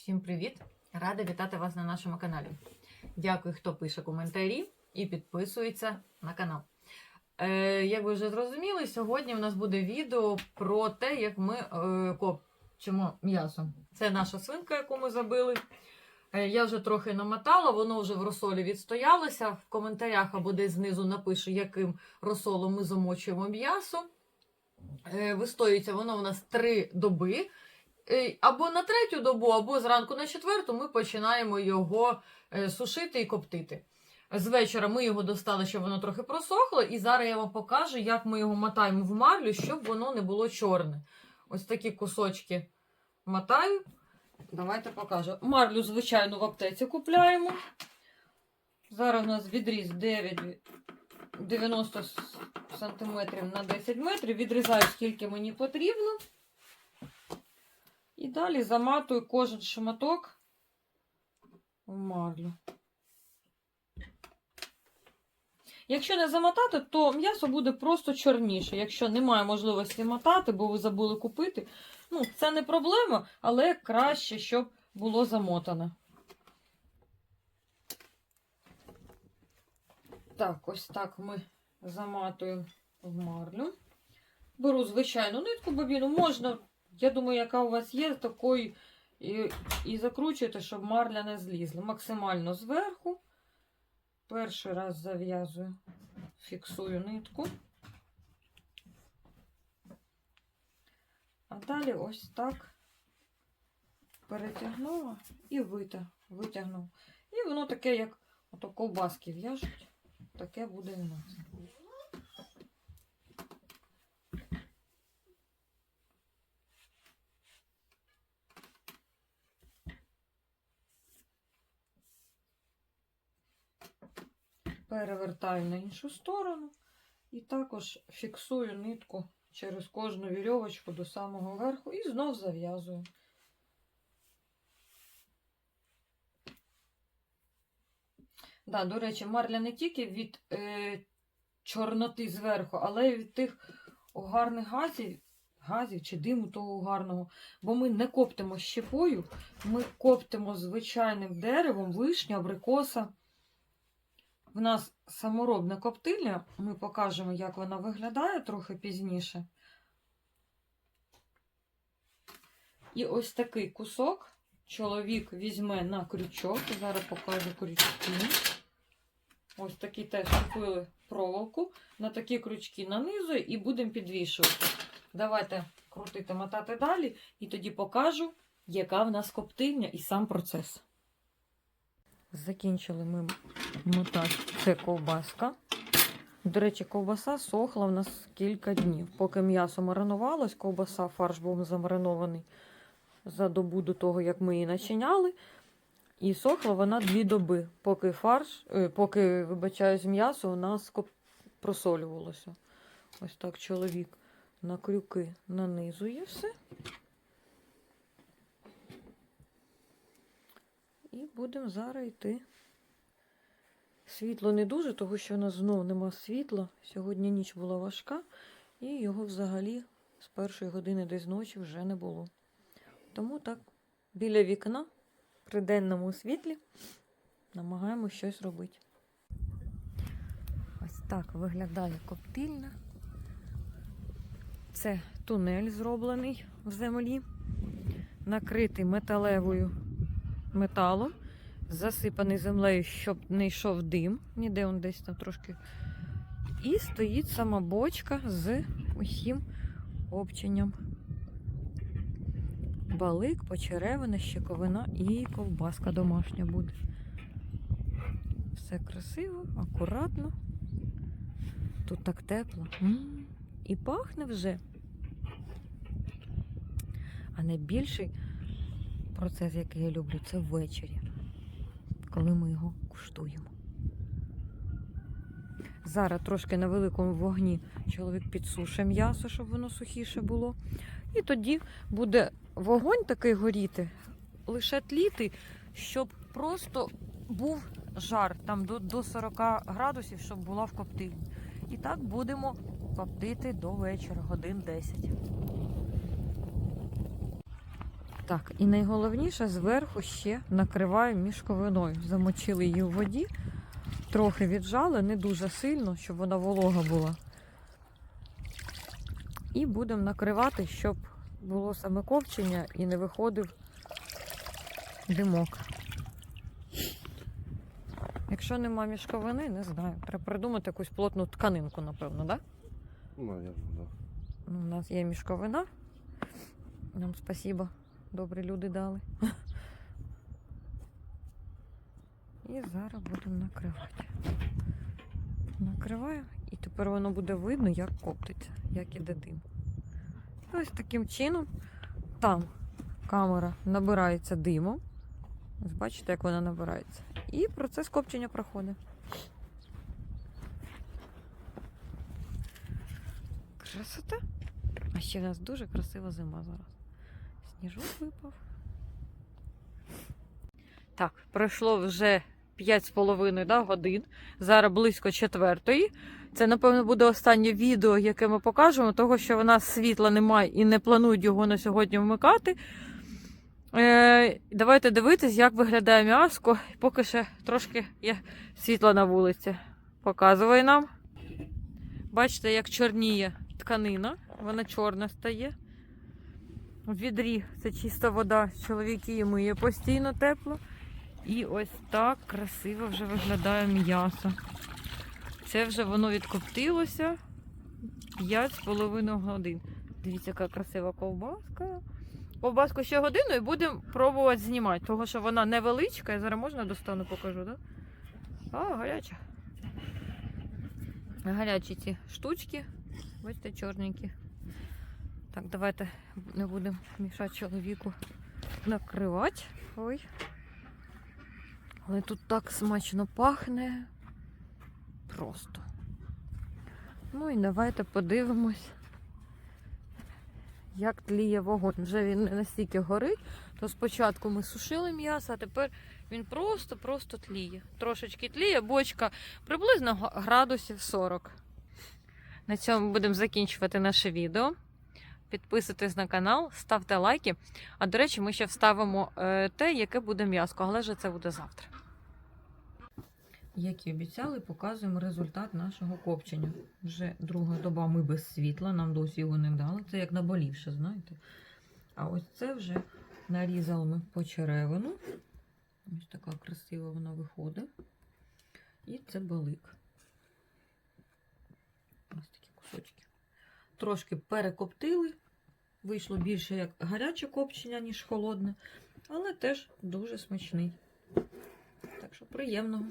Всім привіт! Рада вітати вас на нашому каналі. Дякую, хто пише коментарі і підписується на канал. Е, як ви вже зрозуміли, сьогодні у нас буде відео про те, як ми е, копчимо м'ясо. Це наша свинка, яку ми забили. Е, я вже трохи намотала, воно вже в розсолі відстоялося. В коментарях або десь знизу напишу, яким розсолом ми замочуємо м'ясо. Е, вистоюється воно у нас 3 доби. Е, Або на третю добу, або зранку на четверту ми починаємо його е, сушити і коптити. З вечора ми його достали, щоб воно трохи просохло, і зараз я вам покажу, як ми його мотаємо в марлю, щоб воно не було чорне. Ось такі кусочки мотаю. Давайте покажу. Марлю, звичайно, в аптеці купляємо. Зараз у нас відріз 9, 90 см на 10 метрів. Відрізаю, скільки мені потрібно. І далі заматую кожен шматок в марлю. Якщо не замотати, то м'ясо буде просто чорніше. Якщо немає можливості мотати, бо ви забули купити, ну, це не проблема, але краще, щоб було замотане. Так, ось так ми заматуємо в марлю. Беру звичайну нитку бобіну, можна я думаю, яка у вас є, такою і, і закручуєте, щоб марля не злізла. Максимально зверху. Перший раз зав'язую, фіксую нитку. А далі ось так перетягнула і витяг, витягнув. І воно таке, як ото ковбаски в'яжуть, таке буде у нас. Перевертаю на іншу сторону і також фіксую нитку через кожну вірьовочку до самого верху і знов зав'язую. Да, до речі, марля не тільки від е, чорноти зверху, але й від тих гарних газів, газів чи диму того гарного. Бо ми не коптимо щепою, ми коптимо звичайним деревом, вишня, абрикоса. В нас саморобна коптильня, ми покажемо, як вона виглядає трохи пізніше. І ось такий кусок чоловік візьме на крючок. Зараз покажу крючки. Ось такі теж купили проволоку. На такі крючки нанизує і будемо підвішувати. Давайте крутити, мотати далі, і тоді покажу, яка в нас коптильня і сам процес. Закінчили ми мотати. Це ковбаска. До речі, ковбаса сохла в нас кілька днів. Поки м'ясо маринувалось, ковбаса, фарш був замаринований за добу до того, як ми її начиняли. І сохла вона дві доби, поки фарш, е, поки, вибачаюсь, м'ясо у нас просолювалося. Ось так чоловік на крюки нанизує все. І будемо зараз йти. Світло не дуже, тому що у нас знову нема світла. Сьогодні ніч була важка, і його взагалі з першої години десь ночі вже не було. Тому так, біля вікна, при денному світлі, намагаємося щось робити. Ось так виглядає коптильня. Це тунель зроблений в землі, накритий металевою металом, засипаний землею, щоб не йшов дим, ніде он десь там трошки. І стоїть сама бочка з усім обченням. Балик, почеревина, щековина і ковбаска домашня буде. Все красиво, акуратно. Тут так тепло. І пахне вже. А найбільший процес, який я люблю, це ввечері, коли ми його куштуємо. Зараз трошки на великому вогні чоловік підсушує м'ясо, щоб воно сухіше було. І тоді буде вогонь такий горіти, лише тліти, щоб просто був жар там до, до 40 градусів, щоб була в коптильні. І так будемо коптити до вечора, годин 10. Так, і найголовніше зверху ще накриваю мішковиною. Замочили її у воді, трохи віджали, не дуже сильно, щоб вона волога була. І будемо накривати, щоб було саме ковчення і не виходив димок. Якщо нема мішковини, не знаю. Треба придумати якусь плотну тканинку, напевно, так? Да? Наверное, да. Ну, У нас є мішковина. Нам спасибо. Добрі люди дали. І зараз будемо накривати. Накриваю, і тепер воно буде видно, як коптиться, як іде дим. Ось таким чином там камера набирається димом. Ось бачите, як вона набирається. І процес копчення проходить. Красота. А ще в нас дуже красива зима зараз. Сніжок випав. Так, пройшло вже 5,5 да, годин. Зараз близько четвертої. Це, напевно, буде останнє відео, яке ми покажемо, того що в нас світла немає і не планують його на сьогодні вмикати. Е, давайте дивитись, як виглядає м'яско. Поки ще трошки є світла на вулиці. Показує нам. Бачите, як чорніє тканина, вона чорна стає. В відрі це чиста вода, чоловік її миє постійно тепло. І ось так красиво вже виглядає м'ясо. Це вже воно відкоптилося 5,5 годин. Дивіться, яка красива ковбаска. Ковбаску ще годину і будемо пробувати знімати, тому що вона невеличка, я зараз можна достану, покажу, так? Да? А, гаряча. Гарячі ці штучки. Бачите, чорненькі. Так, давайте не будемо мішати чоловіку накривати. Ой. Але тут так смачно пахне. Просто. Ну і давайте подивимось, як тліє вогонь. Вже він не настільки горить, то спочатку ми сушили м'ясо, а тепер він просто-просто тліє. Трошечки тліє, бочка приблизно градусів 40. На цьому будемо закінчувати наше відео. Підписуйтесь на канал, ставте лайки. А до речі, ми ще вставимо е, те, яке буде м'яско, але вже це буде завтра. Як і обіцяли, показуємо результат нашого копчення. Вже друга доба ми без світла, нам досі його не дали. Це як наболівше, знаєте. А ось це вже нарізали ми по черевину. Ось така красива вона виходить. І це балик. Ось такі кусочки. Трошки перекоптили. Вийшло більше як гаряче копчення, ніж холодне, але теж дуже смачний. Так що приємного.